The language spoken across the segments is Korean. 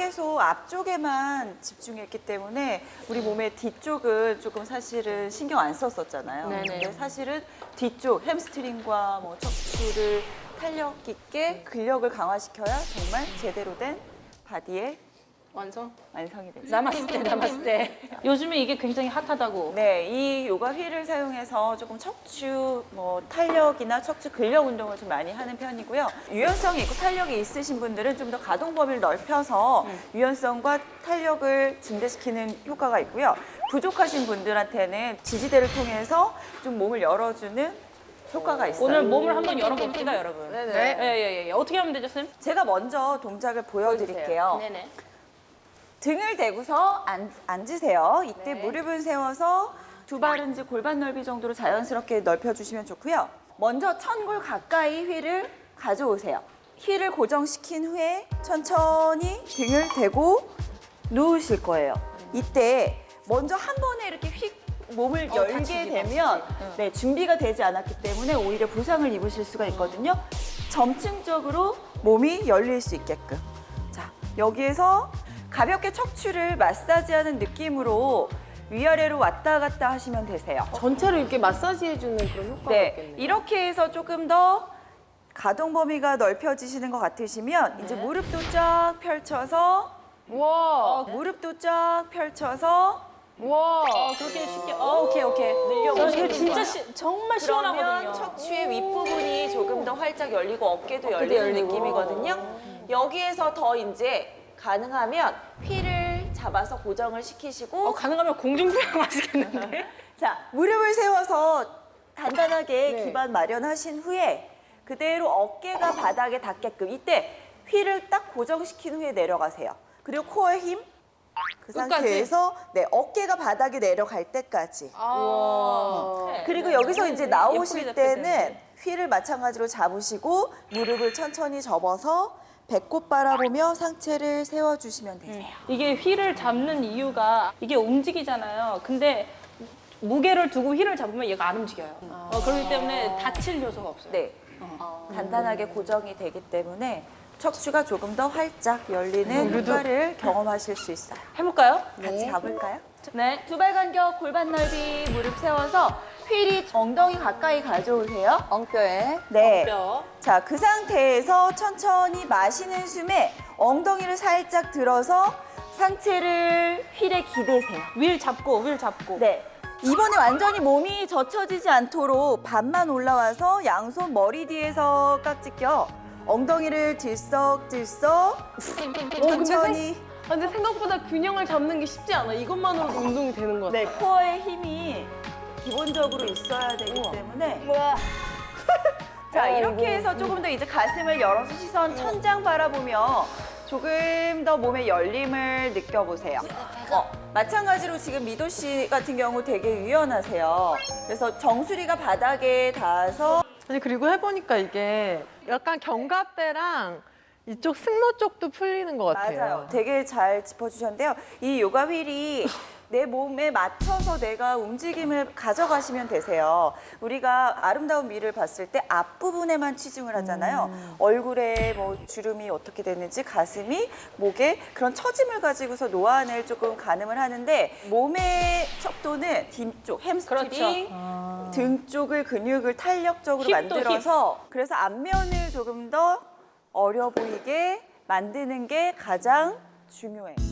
계속 앞쪽에만 집중했기 때문에 우리 몸의 뒤쪽은 조금 사실은 신경 안 썼었잖아요. 네네. 근데 사실은 뒤쪽 햄스트링과 뭐 척추를 탄력 있게 근력을 강화시켜야 정말 제대로 된 바디의 완성. 완성이 됩니다. 남았을 때 남았을 때. 요즘에 이게 굉장히 핫하다고. 네, 이 요가 휠을 사용해서 조금 척추 뭐 탄력이나 척추 근력 운동을 좀 많이 하는 편이고요. 유연성이 있고 탄력이 있으신 분들은 좀 더 가동 범위를 넓혀서 유연성과 탄력을 증대시키는 효과가 있고요. 부족하신 분들한테는 지지대를 통해서 좀 몸을 열어주는 효과가 있어요. 오늘 몸을 한번 열어봅시다, 여러분. 네네. 예, 예, 예. 어떻게 하면 되죠, 쌤? 제가 먼저 동작을 보여드릴게요. 네네. 등을 대고서 앉, 앉으세요. 이때 네. 무릎을 세워서 두 발은 이제 골반 넓이 정도로 자연스럽게 넓혀주시면 좋고요. 먼저 천골 가까이 휠을 가져오세요. 휠을 고정시킨 후에 천천히 등을 대고 누우실 거예요. 이때 먼저 한 번에 이렇게 휙 몸을 어, 열게 되면. 네, 준비가 되지 않았기 때문에 오히려 부상을 입으실 수가 있거든요. 점층적으로 몸이 열릴 수 있게끔. 자, 여기에서 가볍게 척추를 마사지하는 느낌으로 위아래로 왔다 갔다 하시면 되세요. 전체를 이렇게 마사지 해주는 그런 효과가 네, 있겠네요. 이렇게 해서 조금 더 가동 범위가 넓혀지시는 것 같으시면 이제 무릎도 쫙 펼쳐서 와, 무릎도 쫙 펼쳐서 와. 어, 그렇게 쉽게. 어, 오케이, 오케이. 저 이거 진짜 시, 정말 그러면 시원하거든요. 척추의 윗부분이 조금 더 활짝 열리고 어깨도 열리는 열리고. 느낌이거든요. 여기에서 더 이제 가능하면 휠을 잡아서 고정을 시키시고 어, 가능하면 공중부양 하시겠는데? 자, 무릎을 세워서 단단하게 네. 기반 마련하신 후에 그대로 어깨가 바닥에 닿게끔 이때 휠을 딱 고정시킨 후에 내려가세요. 그리고 코어 힘. 그 끝까지? 상태에서 네, 어깨가 바닥에 내려갈 때까지. 와. 그리고 여기서 이제 나오실 예쁘게 때는 휠을 마찬가지로 잡으시고 무릎을 천천히 접어서 배꼽 바라보며 상체를 세워주시면 되세요. 이게 휠을 잡는 이유가 이게 움직이잖아요. 근데 무게를 두고 휠을 잡으면 얘가 안 움직여요. 어, 그렇기 때문에 다칠 요소가 없어요. 네. 단단하게 고정이 되기 때문에 척추가 조금 더 활짝 열리는 효과를 경험하실 수 있어요. 해볼까요? 같이 가볼까요? 네. 두 발 간격 골반 넓이 무릎 세워서 휠이 엉덩이 가까이 가져오세요. 엉뼈에. 네. 뼈. 자, 그 상태에서 천천히 마시는 숨에 엉덩이를 살짝 들어서 상체를 휠에 기대세요. 윌 잡고, 윌 잡고. 네. 이번에 완전히 몸이 젖혀지지 않도록 반만 올라와서 양손 머리 뒤에서 깍지 껴 엉덩이를 들썩들썩 천천히 아, 근데 생각보다 균형을 잡는 게 쉽지 않아. 이것만으로도 운동이 되는 것 같아. 네, 코어에 힘이 기본적으로 있어야 되기 때문에 자 이렇게 해서 조금 더 이제 가슴을 열어서 시선 천장 바라보며 조금 더 몸의 열림을 느껴보세요. 어, 마찬가지로 지금 미도 씨 같은 경우 되게 유연하세요. 그래서 정수리가 바닥에 닿아서 아니 그리고 해보니까 이게 약간 견갑대랑 이쪽 승모 쪽도 풀리는 것 같아요. 맞아요. 되게 잘 짚어주셨는데요. 이 요가 휠이 내 몸에 맞춰서 내가 움직임을 가져가시면 되세요. 우리가 아름다운 미를 봤을 때 앞부분에만 치중을 하잖아요. 얼굴에 뭐 주름이 어떻게 되는지 가슴이 목에 그런 처짐을 가지고서 노안을 조금 가늠을 하는데 몸의 척도는 뒤쪽 햄스트링 등 쪽을 근육을 탄력적으로 힙도 만들어서 그래서 앞면을 조금 더 어려 보이게 만드는 게 가장 중요해요.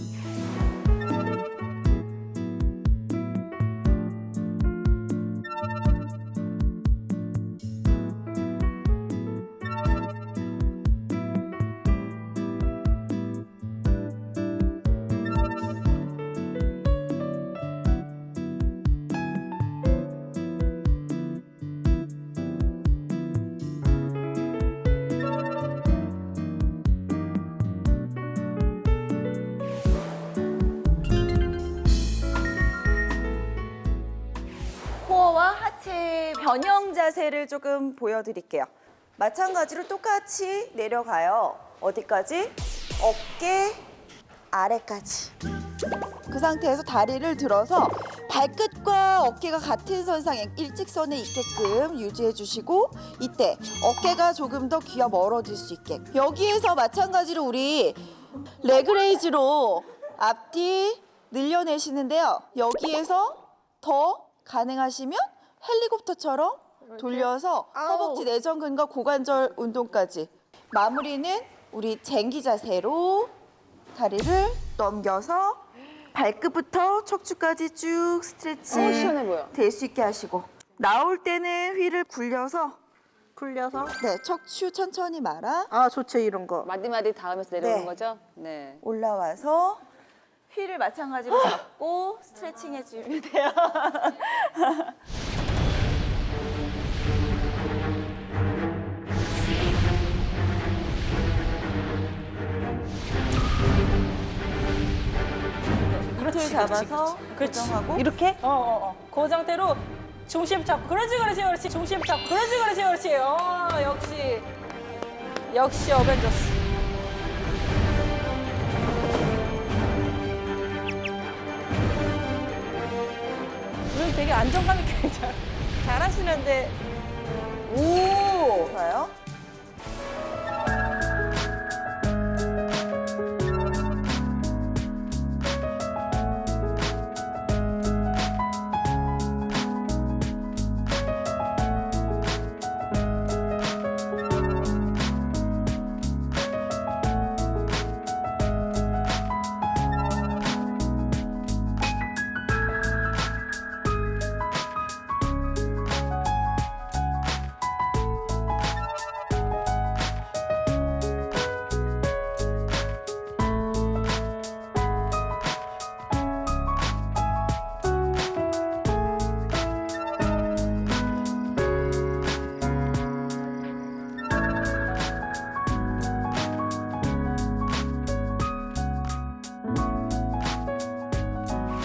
하체 변형 자세를 조금 보여드릴게요. 마찬가지로 똑같이 내려가요. 어디까지? 어깨 아래까지. 그 상태에서 다리를 들어서 발끝과 어깨가 같은 선상에 일직선에 있게끔 유지해 주시고 이때 어깨가 조금 더 귀와 멀어질 수 있게 여기에서 마찬가지로 우리 레그레이즈로 앞뒤 늘려내시는데요. 여기에서 더 가능하시면 헬리콥터처럼 돌려서 허벅지 내전근과 고관절 운동까지 마무리는 우리 쟁기 자세로 다리를 넘겨서 발끝부터 척추까지 쭉 스트레칭 될수 있게 하시고 나올 때는 휘를 굴려서 굴려서. 네 척추 천천히 말아 아 좋죠 이런 거. 마디마디 닿으면서 내려오는 네. 거죠? 네. 올라와서 휘를 마찬가지로 잡고 스트레칭 해주면 돼요. 잡아서 고정하고 이렇게? 어, 어, 어. 그 상태로 중심 잡고. 그렇지, 그렇지, 그렇지. 중심 잡고. 그렇지, 그렇지, 그렇지. 어, 역시. 역시 어벤져스. 오늘 되게 안정감 있게 잘, 잘하시는데. 오.